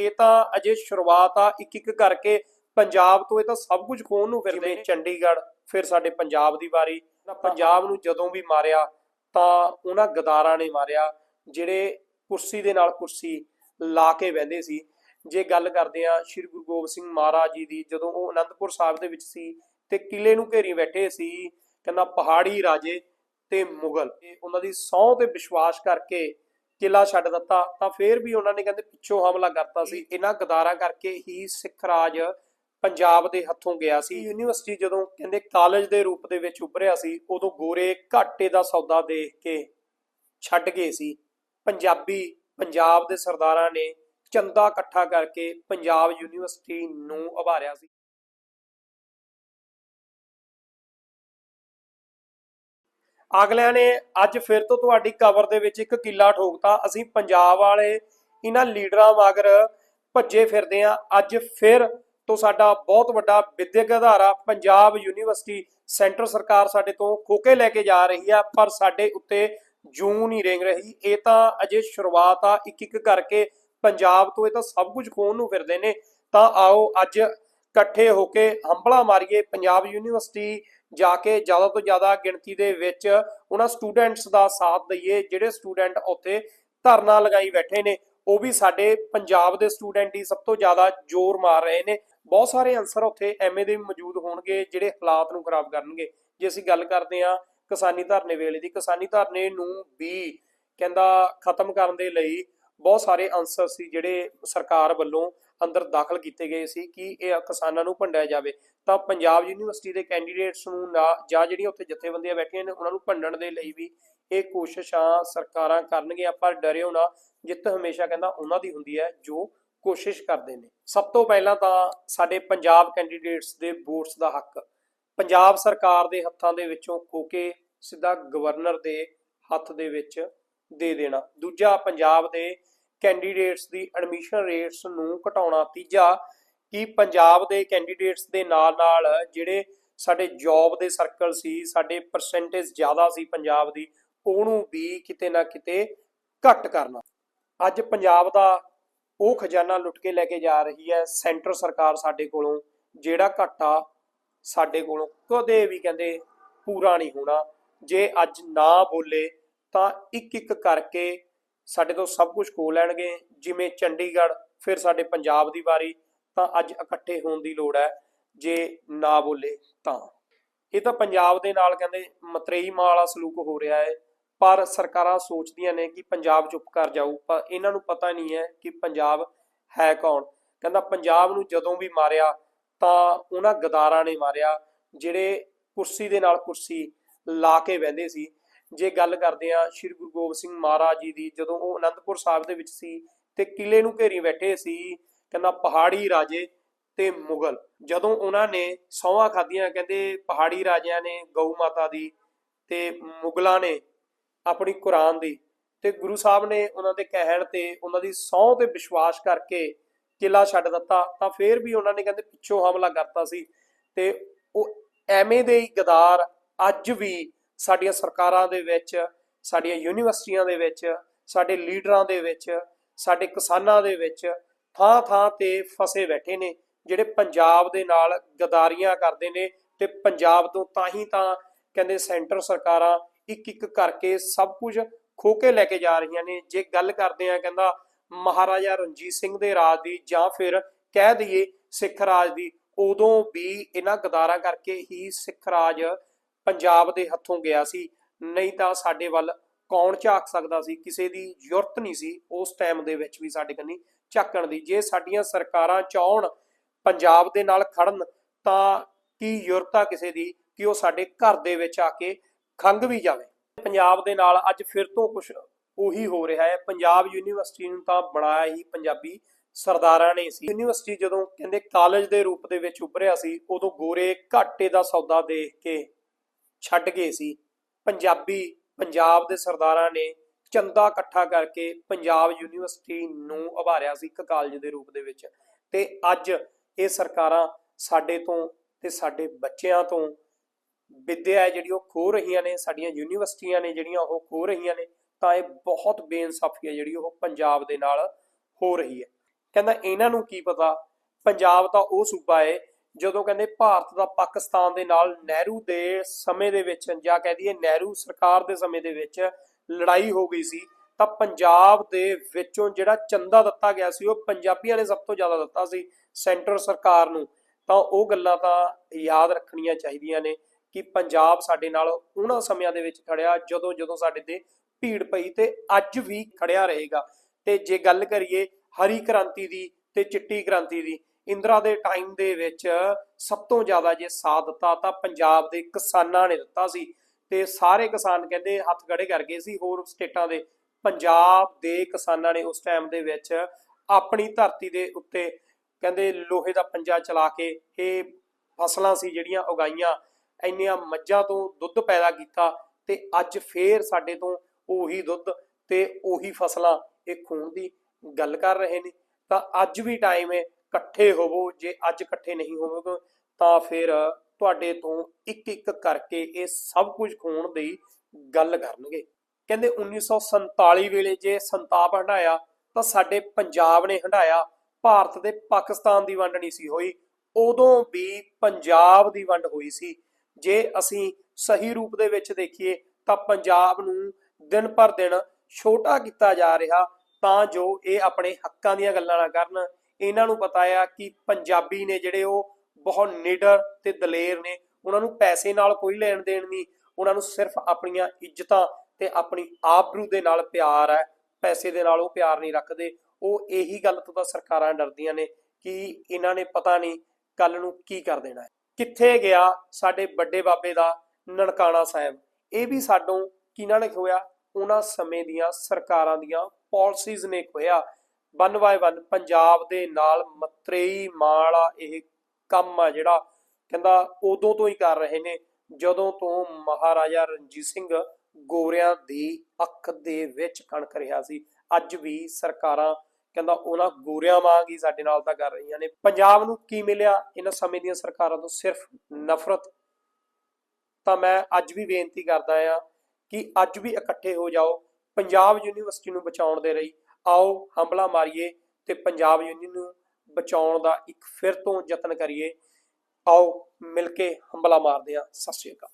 ਇਹ ਤਾਂ ਅਜੇ ਸ਼ੁਰੂਆਤ ਆ ਇੱਕ ਇੱਕ ਕਰਕੇ। ਪੰਜਾਬ ਤੋਂ ਇਹ ਤਾਂ ਸਭ ਕੁਝ ਖੋਣ ਨੂੰ ਫਿਰਦੇ ਨੇ। ਚੰਡੀਗੜ੍ਹ ਫਿਰ ਸਾਡੇ ਪੰਜਾਬ ਦੀ ਵਾਰੀ। ਪੰਜਾਬ ਨੂੰ ਜਦੋਂ ਵੀ ਮਾਰਿਆ ਤਾਂ ਉਹਨਾਂ ਗਦਾਰਾਂ ਨੇ ਮਾਰਿਆ ਜਿਹੜੇ ਕੁਰਸੀ ਦੇ ਨਾਲ ਕੁਰਸੀ ਲਾ ਕੇ ਬਹਿੰਦੇ ਸੀ। ਜੇ ਗੱਲ ਕਰਦੇ ਆ ਸ੍ਰੀ ਗੁਰੂ ਗੋਬਿੰਦ ਸਿੰਘ ਮਹਾਰਾਜ ਜੀ ਦੀ ਜਦੋਂ ਉਹ ਅਨੰਦਪੁਰ ਸਾਹਿਬ ਦੇ ਵਿੱਚ ਸੀ ਤੇ ਕਿਲੇ ਨੂੰ ਘੇਰੀ ਬੈਠੇ ਸੀ ਕਹਿੰਦਾ ਪਹਾੜੀ ਰਾਜੇ ਤੇ ਮੁਗਲ। ਉਹਨਾਂ ਦੀ ਸਹੁੰ ਤੇ ਵਿਸ਼ਵਾਸ ਕਰਕੇ ਕਿਲਾ ਛੱਡ ਦਿੱਤਾ, ਤਾਂ ਫੇਰ ਵੀ ਉਹਨਾਂ ਨੇ ਕਹਿੰਦੇ ਪਿੱਛੋਂ ਹਮਲਾ ਕਰਤਾ ਸੀ। ਇਹਨਾਂ ਗਦਾਰਾਂ ਕਰਕੇ ਹੀ ਸਿੱਖ ਰਾਜ ਪੰਜਾਬ ਦੇ ਹੱਥੋਂ ਗਿਆ ਸੀ। ਯੂਨੀਵਰਸਿਟੀ ਜਦੋਂ ਕਹਿੰਦੇ ਕਾਲਜ ਦੇ ਰੂਪ ਦੇ ਵਿੱਚ ਉੱਭਰਿਆ ਸੀ, ਉਦੋਂ ਗੋਰੇ ਘਾਟੇ ਦਾ ਸੌਦਾ ਦੇਖ ਕੇ ਛੱਡ ਗਏ ਸੀ। ਪੰਜਾਬੀ, ਪੰਜਾਬ ਦੇ ਸਰਦਾਰਾਂ ਨੇ ਚੰਦਾ ਇਕੱਠਾ ਕਰਕੇ ਪੰਜਾਬ ਯੂਨੀਵਰਸਿਟੀ ਨੂੰ ਉਭਾਰਿਆ ਸੀ। ਅਗਲਿਆਂ ਨੇ ਅੱਜ ਫਿਰ ਤੋਂ ਤੁਹਾਡੀ ਕਵਰ ਦੇ ਵਿੱਚ ਇੱਕ ਕਿੱਲਾ ਠੋਕਤਾ। ਅਸੀਂ ਪੰਜਾਬ ਵਾਲੇ, ਇਹਨਾਂ ਲੀਡਰਾਂ ਮਗਰ ਭੱਜੇ ਫਿਰਦੇ ਆ ਅੱਜ ਫਿਰ ਤੋਂ ਸਾਡਾ ਬਹੁਤ ਵੱਡਾ ਵਿਦਿਅਕ ਅਧਾਰਾ ਪੰਜਾਬ ਯੂਨੀਵਰਸਿਟੀ ਸੈਂਟਰ ਸਰਕਾਰ ਸਾਡੇ ਤੋਂ ਖੋਕੇ ਲੈ ਕੇ ਜਾ ਰਹੀ ਆ, ਪਰ ਸਾਡੇ ਉੱਤੇ ਜੂੰ ਨਹੀਂ ਰੇਂਗ ਰਹੀ। ਇਹ ਤਾਂ ਅਜੇ ਸ਼ੁਰੂਆਤ ਆ, ਇੱਕ ਇੱਕ ਕਰਕੇ ਪੰਜਾਬ ਤੋਂ ਇਹ ਤਾਂ ਸਭ ਕੁਝ ਖੋਣ ਨੂੰ ਫਿਰਦੇ ਨੇ। ਤਾਂ ਆਓ ਅੱਜ ਇਕੱਠੇ ਹੋ ਕੇ ਹੰਬਲਾ ਮਾਰੀਏ। ਪੰਜਾਬ ਯੂਨੀਵਰਸਿਟੀ ਜਾ ਕੇ ਜ਼ਿਆਦਾ ਤੋਂ ਜ਼ਿਆਦਾ ਗਿਣਤੀ ਦੇ ਵਿੱਚ ਉਹਨਾਂ ਸਟੂਡੈਂਟਸ ਦਾ ਸਾਥ ਦਈਏ, ਜਿਹੜੇ ਸਟੂਡੈਂਟ ਉੱਥੇ ਧਰਨਾ ਲਗਾਈ ਬੈਠੇ ਨੇ, ਉਹ ਵੀ ਸਾਡੇ ਪੰਜਾਬ ਦੇ ਸਟੂਡੈਂਟ ਹੀ ਸਭ ਤੋਂ ਜ਼ਿਆਦਾ ਜ਼ੋਰ ਮਾਰ ਰਹੇ ਨੇ। ਬਹੁਤ ਸਾਰੇ ਅਨਸਰ ਉੱਥੇ ਐਮਏ ਦੇ ਵੀ ਮੌਜੂਦ ਹੋਣਗੇ, ਜਿਹੜੇ ਹਾਲਾਤ ਨੂੰ ਖਰਾਬ ਕਰਨਗੇ। ਜੇ ਅਸੀਂ ਗੱਲ ਕਰਦੇ ਹਾਂ ਕਿਸਾਨੀ ਧਰਨੇ ਵੇਲੇ ਦੀ, ਕਿਸਾਨੀ ਧਰਨੇ ਨੂੰ ਵੀ ਕਹਿੰਦਾ ਖਤਮ ਕਰਨ ਦੇ ਲਈ ਬਹੁਤ ਸਾਰੇ ਅਨਸਰ ਸੀ ਜਿਹੜੇ ਸਰਕਾਰ ਵੱਲੋਂ ਅੰਦਰ ਦਾਖਲ ਕੀਤੇ ਗਏ ਸੀ ਕਿ ਇਹ ਕਿਸਾਨਾਂ ਨੂੰ ਭੰਡਿਆ ਜਾਵੇ। ਤਾਂ ਪੰਜਾਬ ਯੂਨੀਵਰਸਿਟੀ ਦੇ ਕੈਂਡੀਡੇਟਸ ਨੂੰ ਨਾ ਜਾਂ ਜਿਹੜੀਆਂ ਉੱਥੇ ਜਥੇਬੰਦੀਆਂ ਬੈਠੀਆਂ ਨੇ, ਉਹਨਾਂ ਨੂੰ ਭੰਡਣ ਦੇ ਲਈ ਵੀ ਇਹ ਕੋਸ਼ਿਸ਼ਾਂ ਸਰਕਾਰਾਂ ਕਰਨਗੀਆਂ, ਪਰ ਡਰਿਓ ਨਾ। ਜਿੱਤ ਹਮੇਸ਼ਾ ਕਹਿੰਦਾ ਉਹਨਾਂ ਦੀ ਹੁੰਦੀ ਹੈ, ਜੋ ਕੋਸ਼ਿਸ਼ ਕਰਦੇ ਨੇ। ਸਭ ਤੋਂ ਪਹਿਲਾਂ ਤਾਂ ਸਾਡੇ ਪੰਜਾਬ ਕੈਂਡੀਡੇਟਸ ਦੇ ਵੋਟਸ ਦਾ ਹੱਕ। ਪੰਜਾਬ ਸਰਕਾਰ ਦੇ ਹੱਥਾਂ ਦੇ ਵਿੱਚੋਂ ਖੋ ਕੇ ਸਿੱਧਾ ਗਵਰਨਰ ਦੇ ਹੱਥ ਦੇ ਵਿੱਚ ਦੇ ਦੇਣਾ। ਦੂਜਾ, ਪੰਜਾਬ ਦੇ ਕੈਂਡੀਡੇਟਸ ਦੀ ਐਡਮਿਸ਼ਨ ਰੇਟਸ ਨੂੰ ਘਟਾਉਣਾ ਤੀਜਾ, ਕਿ ਪੰਜਾਬ ਦੇ ਕੈਂਡੀਡੇਟਸ ਦੇ ਨਾਲ ਨਾਲ ਜਿਹੜੇ ਸਾਡੇ ਜੌਬ ਦੇ ਸਰਕਲ ਸੀ, ਸਾਡੇ ਪਰਸੈਂਟੇਜ ਜ਼ਿਆਦਾ ਸੀ ਪੰਜਾਬ ਦੀ, ਉਹਨੂੰ ਵੀ ਕਿਤੇ ਨਾ ਕਿਤੇ ਘੱਟ ਕਰਨਾ। ਅੱਜ ਪੰਜਾਬ ਦਾ ਉਹ ਖਜ਼ਾਨਾ ਲੁੱਟ ਕੇ ਲੈ ਕੇ ਜਾ ਰਹੀ ਹੈ ਸੈਂਟਰ ਸਰਕਾਰ ਸਾਡੇ ਕੋਲੋਂ, ਜਿਹੜਾ ਘਾਟਾ ਸਾਡੇ ਕੋਲੋਂ ਕਦੇ ਵੀ ਕਹਿੰਦੇ ਪੂਰਾ ਨਹੀਂ ਹੋਣਾ। ਜੇ ਅੱਜ ਨਾ ਬੋਲੇ, ਤਾਂ ਇੱਕ ਇੱਕ ਕਰਕੇ ਸਾਡੇ ਤੋਂ ਸਭ ਕੁਝ ਖੋ ਲੈਣਗੇ, ਜਿਵੇਂ ਚੰਡੀਗੜ੍ਹ, ਫਿਰ ਸਾਡੇ ਪੰਜਾਬ ਦੀ ਵਾਰੀ, ਤਾਂ ਅੱਜ ਇਕੱਠੇ ਹੋਣ ਦੀ ਲੋੜ ਹੈ, ਜੇ ਨਾ ਬੋਲੇ ਤਾਂ। ਇਹ ਤਾਂ ਪੰਜਾਬ ਦੇ ਨਾਲ ਕਹਿੰਦੇ ਮਤਰੇਈ ਮਾਂ ਵਾਲਾ ਸਲੂਕ ਹੋ ਰਿਹਾ ਹੈ, ਪਰ ਸਰਕਾਰਾਂ ਸੋਚਦੀਆਂ ਨੇ ਕਿ ਪੰਜਾਬ ਚੁੱਪ ਕਰ ਜਾਊ, ਪਰ ਇਹਨਾਂ ਨੂੰ ਪਤਾ ਨਹੀਂ ਹੈ ਕਿ ਪੰਜਾਬ ਹੈ ਕੌਣ। ਕਹਿੰਦਾ ਪੰਜਾਬ ਨੂੰ ਜਦੋਂ ਵੀ ਮਾਰਿਆ, ਤਾਂ ਉਹਨਾਂ ਗਦਾਰਾਂ ਨੇ ਮਾਰਿਆ, ਜਿਹੜੇ ਕੁਰਸੀ ਦੇ ਨਾਲ ਕੁਰਸੀ ਲਾ ਕੇ ਬਹਿੰਦੇ ਸੀ ਜੇ ਗੱਲ ਕਰਦੇ ਆ ਸ੍ਰੀ ਗੁਰੂ ਗੋਬਿੰਦ ਸਿੰਘ ਮਹਾਰਾਜ ਜੀ ਦੀ, ਜਦੋਂ ਉਹ ਅਨੰਦਪੁਰ ਸਾਹਿਬ ਦੇ ਵਿੱਚ ਸੀ ਤੇ ਕਿਲੇ ਨੂੰ ਘੇਰੀ ਬੈਠੇ ਸੀ, ਕਹਿੰਦਾ ਪਹਾੜੀ ਰਾਜੇ ਤੇ ਮੁਗਲ। ਜਦੋਂ ਉਹਨਾਂ ਨੇ ਸੌਹਾਂ ਖਾਧੀਆਂ, ਕਹਿੰਦੇ ਪਹਾੜੀ ਰਾਜਿਆਂ ਨੇ, ਗਊ ਮਾਤਾ ਦੀ ਤੇ ਮੁਗਲਾਂ ਨੇ ਆਪਣੀ ਕੁਰਾਨ ਦੀ, ਤੇ ਗੁਰੂ ਸਾਹਿਬ ਨੇ ਉਹਨਾਂ ਦੇ ਕਹਿਣ ਤੇ ਉਹਨਾਂ ਦੀ ਸਹੁੰ ਤੇ ਵਿਸ਼ਵਾਸ ਕਰਕੇ ਕਿਲਾ ਛੱਡ ਦਿੱਤਾ, ਤਾਂ ਫੇਰ ਵੀ ਉਹਨਾਂ ਨੇ ਕਹਿੰਦੇ ਪਿੱਛੋਂ ਹਮਲਾ ਕਰਤਾ ਸੀ। ਤੇ ਉਹ ਐਵੇਂ ਦੇ ਹੀ ਗਦਾਰ ਅੱਜ ਵੀ ਸਾਡੀਆਂ ਸਰਕਾਰਾਂ ਦੇ ਵਿੱਚ, ਸਾਡੀਆਂ ਯੂਨੀਵਰਸਿਟੀਆਂ ਦੇ ਵਿੱਚ, ਸਾਡੇ ਲੀਡਰਾਂ ਦੇ ਵਿੱਚ, ਸਾਡੇ ਕਿਸਾਨਾਂ ਦੇ ਵਿੱਚ ਥਾਂ ਥਾਂ ਤੇ ਫਸੇ ਬੈਠੇ ਨੇ, ਜਿਹੜੇ ਪੰਜਾਬ ਦੇ ਨਾਲ ਗਦਾਰੀਆਂ ਕਰਦੇ ਨੇ ਤੇ ਪੰਜਾਬ ਤੋਂ ਤਾਂ ਹੀ ਤਾਂ ਕਹਿੰਦੇ ਸੈਂਟਰ ਸਰਕਾਰਾਂ ਇੱਕ ਇੱਕ ਕਰਕੇ ਸਭ ਕੁਝ ਖੋ ਕੇ ਲੈ ਕੇ ਜਾ ਰਹੀਆਂ ਨੇ। ਜੇ ਗੱਲ ਕਰਦੇ ਆ ਕਹਿੰਦਾ ਮਹਾਰਾਜਾ ਰਣਜੀਤ ਸਿੰਘ ਦੇ ਰਾਜ ਦੀ ਜਾਂ ਫਿਰ ਕਹਿ ਦਈਏ ਸਿੱਖ ਰਾਜ ਦੀ, ਉਦੋਂ ਵੀ ਇਹਨਾਂ ਗਦਾਰਾਂ ਕਰਕੇ ਹੀ ਸਿੱਖ ਰਾਜ ਪੰਜਾਬ ਦੇ ਹੱਥੋਂ ਗਿਆ ਸੀ, ਨਹੀਂ ਤਾਂ ਸਾਡੇ ਵੱਲ ਕੌਣ ਝਾਕ ਸਕਦਾ ਸੀ, ਕਿਸੇ ਦੀ ਜ਼ਰੂਰਤ ਨਹੀਂ ਸੀ ਉਸ ਟਾਈਮ ਦੇ ਵਿੱਚ ਵੀ ਸਾਡੇ ਕੰਨੀ ਝਾਕਣ ਦੀ। ਜੇ ਸਾਡੀਆਂ ਸਰਕਾਰਾਂ ਚਾਹਣ ਪੰਜਾਬ ਦੇ ਨਾਲ ਖੜਨ, ਤਾਂ ਕੀ ਜ਼ਰੂਰਤ ਕਿਸੇ ਦੀ ਕਿ ਉਹ ਸਾਡੇ ਘਰ ਦੇ ਵਿੱਚ ਆ ਕੇ ਖੰਗ ਵੀ ਜਾਵੇ? ਪੰਜਾਬ ਦੇ ਨਾਲ ਅੱਜ ਫਿਰ ਤੋਂ ਕੁਝ ਉਹੀ ਹੋ ਰਿਹਾ ਹੈ। ਪੰਜਾਬ ਯੂਨੀਵਰਸਿਟੀ ਨੂੰ ਤਾਂ ਬਣਾਇਆ ਹੀ ਪੰਜਾਬੀ ਸਰਦਾਰਾਂ ਨੇ ਸੀ। ਯੂਨੀਵਰਸਿਟੀ ਜਦੋਂ ਕਹਿੰਦੇ ਕਾਲਜ ਦੇ ਰੂਪ ਦੇ ਵਿੱਚ ਉੱਭਰਿਆ ਸੀ, ਉਦੋਂ ਗੋਰੇ ਘਾਟੇ ਦਾ ਸੌਦਾ ਦੇਖ ਕੇ ਛੱਡ ਗਏ ਸੀ। ਪੰਜਾਬੀ ਪੰਜਾਬ ਦੇ ਸਰਦਾਰਾਂ ਨੇ ਚੰਦਾ ਇਕੱਠਾ ਕਰਕੇ ਪੰਜਾਬ ਯੂਨੀਵਰਸਿਟੀ ਨੂੰ ਉਭਾਰਿਆ ਸੀ ਇੱਕ ਕਾਲਜ ਦੇ ਰੂਪ ਦੇ ਵਿੱਚ। ਤੇ ਅੱਜ ਇਹ ਸਰਕਾਰਾਂ ਸਾਡੇ ਤੋਂ ਤੇ ਸਾਡੇ ਬੱਚਿਆਂ ਤੋਂ ਵਿੱਦਿਆ ਹੈ ਜਿਹੜੀ ਉਹ ਖੋ ਰਹੀਆਂ ਨੇ, ਸਾਡੀਆਂ ਯੂਨੀਵਰਸਿਟੀਆਂ ਨੇ ਜਿਹੜੀਆਂ ਉਹ ਖੋ ਰਹੀਆਂ ਨੇ, ਤਾਂ ਇਹ ਬਹੁਤ ਬੇਇਨਸਾਫੀ ਹੈ ਜਿਹੜੀ ਉਹ ਪੰਜਾਬ ਦੇ ਨਾਲ ਹੋ ਰਹੀ ਹੈ। ਕਹਿੰਦਾ ਇਹਨਾਂ ਨੂੰ ਕੀ ਪਤਾ, ਪੰਜਾਬ ਤਾਂ ਉਹ ਸੂਬਾ ਹੈ ਜਦੋਂ ਕਹਿੰਦੇ ਭਾਰਤ ਦਾ ਪਾਕਿਸਤਾਨ ਦੇ ਨਾਲ ਨਹਿਰੂ ਦੇ ਸਮੇਂ ਦੇ ਵਿੱਚ ਜਾਂ ਕਹਿ ਦਈਏ ਨਹਿਰੂ ਸਰਕਾਰ ਦੇ ਸਮੇਂ ਦੇ ਵਿੱਚ ਲੜਾਈ ਹੋ ਗਈ ਸੀ, ਤਾਂ ਪੰਜਾਬ ਦੇ ਵਿੱਚੋਂ ਜਿਹੜਾ ਚੰਦਾ ਦਿੱਤਾ ਗਿਆ ਸੀ, ਉਹ ਪੰਜਾਬੀਆਂ ਨੇ ਸਭ ਤੋਂ ਜ਼ਿਆਦਾ ਦਿੱਤਾ ਸੀ ਸੈਂਟਰ ਸਰਕਾਰ ਨੂੰ। ਤਾਂ ਉਹ ਗੱਲਾਂ ਤਾਂ ਯਾਦ ਰੱਖਣੀਆਂ ਚਾਹੀਦੀਆਂ ਨੇ ਕਿ ਪੰਜਾਬ ਸਾਡੇ ਨਾਲ ਉਹਨਾਂ ਸਮਿਆਂ ਦੇ ਵਿੱਚ ਖੜਿਆ, ਜਦੋਂ ਜਦੋਂ ਸਾਡੇ ਤੇ ਭੀੜ ਪਈ ਤੇ ਅੱਜ ਵੀ ਖੜਿਆ ਰਹੇਗਾ। ਤੇ ਜੇ ਗੱਲ ਕਰੀਏ ਹਰੀ ਕ੍ਰਾਂਤੀ ਦੀ ਤੇ ਚਿੱਟੀ ਕ੍ਰਾਂਤੀ ਦੀ ਇੰਦਰਾ ਦੇ ਟਾਈਮ ਦੇ ਵਿੱਚ ਸਭ ਤੋਂ ਜ਼ਿਆਦਾ ਜੇ ਸਾਥ ਦਿੱਤਾ ਤਾਂ ਪੰਜਾਬ ਦੇ ਕਿਸਾਨਾਂ ਨੇ ਦਿੱਤਾ ਸੀ ਤੇ ਸਾਰੇ ਕਿਸਾਨ ਕਹਿੰਦੇ ਹੱਥ ਖੜੇ ਕਰ ਗਏ ਸੀ। ਹੋਰ ਸਟੇਟਾਂ ਦੇ ਪੰਜਾਬ ਦੇ ਕਿਸਾਨਾਂ ਨੇ ਉਸ ਟਾਈਮ ਦੇ ਵਿੱਚ ਆਪਣੀ ਧਰਤੀ ਦੇ ਉੱਤੇ ਕਹਿੰਦੇ ਲੋਹੇ ਦਾ ਪੰਜਾ ਚਲਾ ਕੇ ਇਹ ਫਸਲਾਂ ਸੀ ਜਿਹੜੀਆਂ ਉਗਾਈਆਂ, ਇੰਨੀਆਂ ਮੱਝਾਂ ਤੋਂ ਦੁੱਧ ਪੈਦਾ ਕੀਤਾ ਤੇ ਅੱਜ ਫੇਰ ਸਾਡੇ ਤੋਂ ਉਹੀ ਦੁੱਧ ਤੇ ਉਹੀ ਫਸਲਾਂ ਇਹ ਖੂਨ ਦੀ ਗੱਲ ਕਰ ਰਹੇ ਨੇ। ਤਾਂ ਅੱਜ ਵੀ ਟਾਈਮ ਹੈ ਇਕੱਠੇ ਹੋਵੋ, ਜੇ ਅੱਜ ਇਕੱਠੇ ਨਹੀਂ ਹੋਵੋਗੇ, ਤਾਂ ਫਿਰ ਤੁਹਾਡੇ ਤੋਂ ਇੱਕ ਇੱਕ ਕਰਕੇ ਇਹ ਸਭ ਕੁਝ ਖੋਣ ਦੀ ਗੱਲ ਕਰਨਗੇ। ਕਹਿੰਦੇ 1947 ਵੇਲੇ ਜੇ ਸੰਤਾਪ ਹੰਡਾਇਆ, ਤਾਂ ਸਾਡੇ ਪੰਜਾਬ ਨੇ ਹੰਡਾਇਆ। ਭਾਰਤ ਦੇ ਪਾਕਿਸਤਾਨ ਦੀ ਵੰਡ ਨਹੀਂ ਸੀ ਹੋਈ। ਉਦੋਂ ਵੀ ਪੰਜਾਬ ਦੀ ਵੰਡ ਹੋਈ ਸੀ। ਜੇ ਅਸੀਂ ਸਹੀ ਰੂਪ ਦੇ ਵਿੱਚ ਦੇਖੀਏ, ਤਾਂ ਪੰਜਾਬ ਨੂੰ ਦਿਨ ਪਰ ਦਿਨ ਛੋਟਾ ਕੀਤਾ ਜਾ ਰਿਹਾ, ਤਾਂ ਜੋ ਇਹ ਆਪਣੇ ਹੱਕਾਂ ਦੀਆਂ ਗੱਲਾਂ ਨਾ ਕਰਨ। ਇਹਨਾਂ ਨੂੰ ਪਤਾ ਆ ਕਿ ਪੰਜਾਬੀ ਨੇ ਜਿਹੜੇ ਉਹ ਬਹੁਤ ਨਿਡਰ ਤੇ ਦਲੇਰ ਨੇ। ਉਹਨਾਂ ਨੂੰ ਪੈਸੇ ਨਾਲ ਕੋਈ ਲੈਣ ਦੇਣ ਨਹੀਂ। ਉਹਨਾਂ ਨੂੰ ਸਿਰਫ ਆਪਣੀਆਂ ਇੱਜ਼ਤਾਂ ਤੇ ਆਪਣੀ ਆਬਰੂ ਦੇ ਨਾਲ ਪਿਆਰ ਹੈ। ਪੈਸੇ ਦੇ ਨਾਲ ਉਹ ਪਿਆਰ ਨਹੀਂ ਰੱਖਦੇ। ਉਹ ਇਹੀ ਗੱਲ ਤੋਂ ਤਾਂ ਸਰਕਾਰਾਂ ਡਰਦੀਆਂ ਨੇ ਕਿ ਇਹਨਾਂ ਨੇ ਪਤਾ ਨਹੀਂ ਕੱਲ ਨੂੰ ਕੀ ਕਰ ਦੇਣਾ ਹੈ। ਕਿੱਥੇ ਗਿਆ ਸਾਡੇ ਵੱਡੇ ਬਾਬੇ ਦਾ ਨਨਕਾਣਾ ਸਾਹਿਬ? ਇਹ ਵੀ ਸਾਡੋਂ ਕਿਹਨਾਂ ਨੇ ਖੋਇਆ ਉਹਨਾਂ ਸਮੇਂ ਦੀਆਂ ਸਰਕਾਰਾਂ ਦੀਆਂ ਪਾਲਿਸੀਜ਼ ਨੇ ਖੋਇਆ ਵਨ ਬਾਏ ਵਨ ਪੰਜਾਬ ਦੇ ਨਾਲ ਮਤਰੇਈ ਮਾਲਾ ਇਹ ਕੰਮ ਆ ਜਿਹੜਾ ਕਹਿੰਦਾ ਉਦੋਂ ਤੋਂ ਹੀ ਕਰ ਰਹੇ ਨੇ, ਜਦੋਂ ਤੋਂ ਮਹਾਰਾਜਾ ਰਣਜੀਤ ਸਿੰਘ ਗੋਰਿਆਂ ਦੀ ਅੱਖ ਦੇ ਵਿੱਚ ਕਣਕ ਰਿਹਾ ਸੀ। ਅੱਜ ਵੀ ਸਰਕਾਰਾਂ ਕਹਿੰਦਾ ਉਹਨਾਂ ਗੋਰਿਆਂ ਵਾਂਗ ਹੀ ਸਾਡੇ ਨਾਲ ਤਾਂ ਕਰ ਰਹੀਆਂ ਨੇ। ਪੰਜਾਬ ਨੂੰ ਕੀ ਮਿਲਿਆ ਇਹਨਾਂ ਸਮੇਂ ਦੀਆਂ ਸਰਕਾਰਾਂ ਤੋਂ? ਸਿਰਫ ਨਫ਼ਰਤ। ਤਾਂ ਮੈਂ ਅੱਜ ਵੀ ਬੇਨਤੀ ਕਰਦਾ ਆ ਕਿ ਅੱਜ ਵੀ ਇਕੱਠੇ ਹੋ ਜਾਓ। ਪੰਜਾਬ ਯੂਨੀਵਰਸਿਟੀ ਨੂੰ ਬਚਾਉਣ ਦੇ ਲਈ ਆਓ ਹੰਬਲਾ ਮਾਰੀਏ ਤੇ ਪੰਜਾਬ ਯੂਨੀਅਨ ਨੂੰ ਬਚਾਉਣ ਦਾ ਇੱਕ ਫਿਰ ਤੋਂ ਯਤਨ ਕਰੀਏ। ਆਓ ਮਿਲ ਕੇ ਹਮਲਾ ਮਾਰਦੇ ਆ ਸਤਿ ਸ਼੍ਰੀ ਅਕਾਲ।